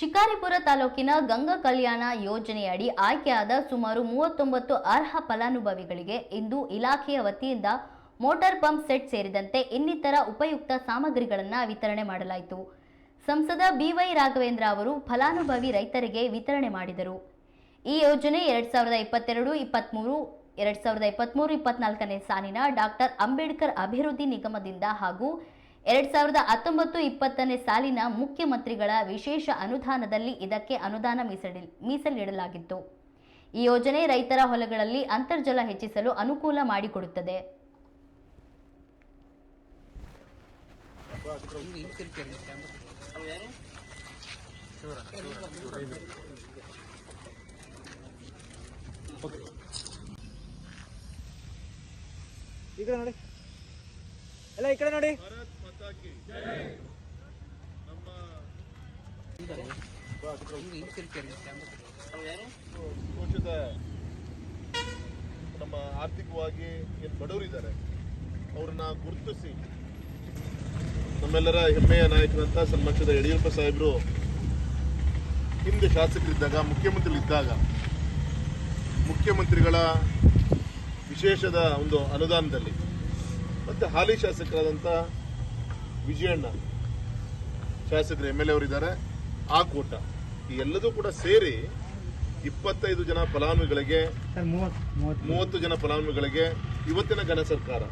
ಶಿಕಾರಿಪುರ ತಾಲೂಕಿನ ಗಂಗಾ ಕಲ್ಯಾಣ ಯೋಜನೆಯಡಿ ಆಯ್ಕೆಯಾದ ಸುಮಾರು ಮೂವತ್ತೊಂಬತ್ತು ಅರ್ಹ ಫಲಾನುಭವಿಗಳಿಗೆ ಇಂದು ಇಲಾಖೆಯ ವತಿಯಿಂದ ಮೋಟಾರ್ ಪಂಪ್ ಸೆಟ್ ಸೇರಿದಂತೆ ಇನ್ನಿತರ ಉಪಯುಕ್ತ ಸಾಮಗ್ರಿಗಳನ್ನು ವಿತರಣೆ ಮಾಡಲಾಯಿತು. ಸಂಸದ ಬಿವೈ ರಾಘವೇಂದ್ರ ಅವರು ಫಲಾನುಭವಿ ರೈತರಿಗೆ ವಿತರಣೆ ಮಾಡಿದರು. ಈ ಯೋಜನೆ ಎರಡ್ ಸಾವಿರದ ಇಪ್ಪತ್ತೆರಡು ಇಪ್ಪತ್ತ್ಮೂರು ಎರಡ್ ಸಾವಿರದ ಇಪ್ಪತ್ತ್ಮೂರು ಇಪ್ಪತ್ನಾಲ್ಕನೇ ಸಾಲಿನ ಡಾಕ್ಟರ್ ಅಂಬೇಡ್ಕರ್ ಅಭಿವೃದ್ಧಿ ನಿಗಮದಿಂದ ಹಾಗೂ ಎರಡ್ ಸಾವಿರದ ಹತ್ತೊಂಬತ್ತು ಇಪ್ಪತ್ತನೇ ಸಾಲಿನ ಮುಖ್ಯಮಂತ್ರಿಗಳ ವಿಶೇಷ ಅನುದಾನದಲ್ಲಿ ಇದಕ್ಕೆ ಅನುದಾನ ಮೀಸಲಿ ಮೀಸಲಿಡಲಾಗಿತ್ತು. ಈ ಯೋಜನೆ ರೈತರ ಹೊಲಗಳಲ್ಲಿ ಅಂತರ್ಜಲ ಹೆಚ್ಚಿಸಲು ಅನುಕೂಲ ಮಾಡಿಕೊಡುತ್ತದೆ. ಈ ನೋಡಿ. ಎಲ್ಲ ಈ ನೋಡಿ. ನಮ್ಮ ಆರ್ಥಿಕವಾಗಿ ಏನು ಬಡವರಿದ್ದಾರೆ, ಅವ್ರನ್ನ ಗುರುತಿಸಿ ನಮ್ಮೆಲ್ಲರ ಹೆಮ್ಮೆಯ ನಾಯಕರಂತ ಸನ್ಮಾನದ ಯಡಿಯೂರಪ್ಪ ಸಾಹೇಬರು ಹಿಂದೆ ಶಾಸಕರಿದ್ದಾಗ, ಮುಖ್ಯಮಂತ್ರಿಗಳಿದ್ದಾಗ, ಮುಖ್ಯಮಂತ್ರಿಗಳ ವಿಶೇಷದ ಒಂದು ಅನುದಾನದಲ್ಲಿ, ಮತ್ತು ಹಾಲಿ ಶಾಸಕರಾದಂಥ ವಿಜಯಣ್ಣ ಶಾಸಕರು ಎಂ ಎಲ್ ಎ ಅವರಿದ್ದಾರೆ. ಆ ಕೂಟ ಈ ಎಲ್ಲದೂ ಕೂಡ ಸೇರಿ ಇಪ್ಪತ್ತೈದು ಜನ ಫಲಾನುಭವಿಗಳಿಗೆ ಮೂವತ್ತು ಜನ ಫಲಾನುಭವಿಗಳಿಗೆ ಇವತ್ತಿನ ಘನ ಸರ್ಕಾರ.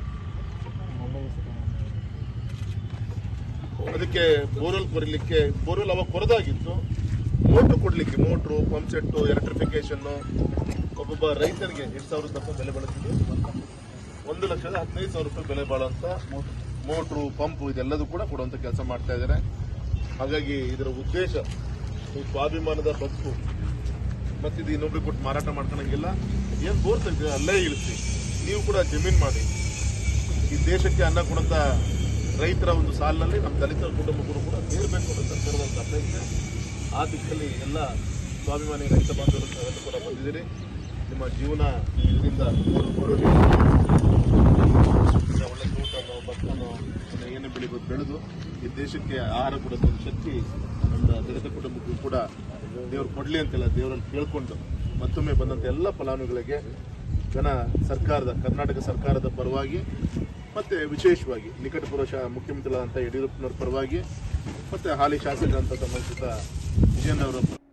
ಅದಕ್ಕೆ ಬೋರ್ವೆಲ್ ಕೊರಲಿಕ್ಕೆ ಬೋರ್ವೆಲ್ ಅವಾಗ ಕೊರದಾಗಿತ್ತು. ಮೋಟ್ರು ಕೊಡ್ಲಿಕ್ಕೆ ಮೋಟ್ರು ಪಂಪ್ ಸೆಟ್ಟು ಎಲೆಕ್ಟ್ರಿಫಿಕೇಶನ್ ಒಬ್ಬೊಬ್ಬ ರೈತರಿಗೆ ಎಂಟು ಸಾವಿರ ತಪ್ಪ ಬೆಲೆ ಬಾಳುತ್ತಿದ್ದು ಒಂದು ಲಕ್ಷದ ಹದಿನೈದು ಸಾವಿರ ರೂಪಾಯಿ ಬೆಲೆ ಬಾಳುವಂಥ ಮೋಟ್ರು ಪಂಪು ಇದೆಲ್ಲದೂ ಕೂಡ ಕೊಡುವಂತ ಕೆಲಸ ಮಾಡ್ತಾ ಇದ್ದಾರೆ. ಹಾಗಾಗಿ ಇದರ ಉದ್ದೇಶ ಸ್ವಾಭಿಮಾನದ ಬದುಕು. ಮತ್ತಿದು ಇನ್ನೊಬ್ರಿಗೆ ಕೊಟ್ಟು ಮಾರಾಟ ಮಾಡ್ಕೊಳಂಗಿಲ್ಲ. ಏನು ಬೋರ್ ಅಲ್ಲೇ ಇಳಿಸಿ. ನೀವು ಕೂಡ ಜಮೀನ್ ಮಾಡಿ. ಈ ದೇಶಕ್ಕೆ ಅನ್ನ ಕೊಡಂತ ರೈತರ ಒಂದು ಸಾಲಿನಲ್ಲಿ ನಮ್ಮ ದಲಿತ ಕುಟುಂಬಗಳು ಕೂಡ ಸೇರಬೇಕು ಅಂತ ಸರ್ವಂತ ಪ್ರಯತ್ನ ಆ ದಿಕ್ಕಲ್ಲಿ ಎಲ್ಲ ಸ್ವಾಭಿಮಾನಿ ರೈತ ಬಾಂಧವರು ಕೂಡ ಬಂದಿದ್ದೀರಿ. ನಿಮ್ಮ ಜೀವನ ಇದರಿಂದ ದೇಶಕ್ಕೆ ಆಹಾರ ಕೊಡುವಂತ ಒಂದು ಶಕ್ತಿ, ನಮ್ಮ ದಲಿತ ಕುಟುಂಬಕ್ಕೂ ಕೂಡ ದೇವರು ಕೊಡಲಿ ಅಂತೆಲ್ಲ ದೇವರನ್ನು ಕೇಳಿಕೊಂಡು ಮತ್ತೊಮ್ಮೆ ಬಂದಂತ ಎಲ್ಲ ಫಲಾನುಭವಿಗಳಿಗೆ ಜನ ಸರ್ಕಾರದ, ಕರ್ನಾಟಕ ಸರ್ಕಾರದ ಪರವಾಗಿ ಮತ್ತೆ ವಿಶೇಷವಾಗಿ ನಿಕಟ ಶಾ ಮುಖ್ಯಮಂತ್ರಿಗಳಾದಂಥ ಯಡಿಯೂರಪ್ಪನವ್ರ ಪರವಾಗಿ ಮತ್ತೆ ಹಾಲಿ ಶಾಸಕರಂತ ಸಂಬಂಧಿಸಿದ ವಿಜಯನವರ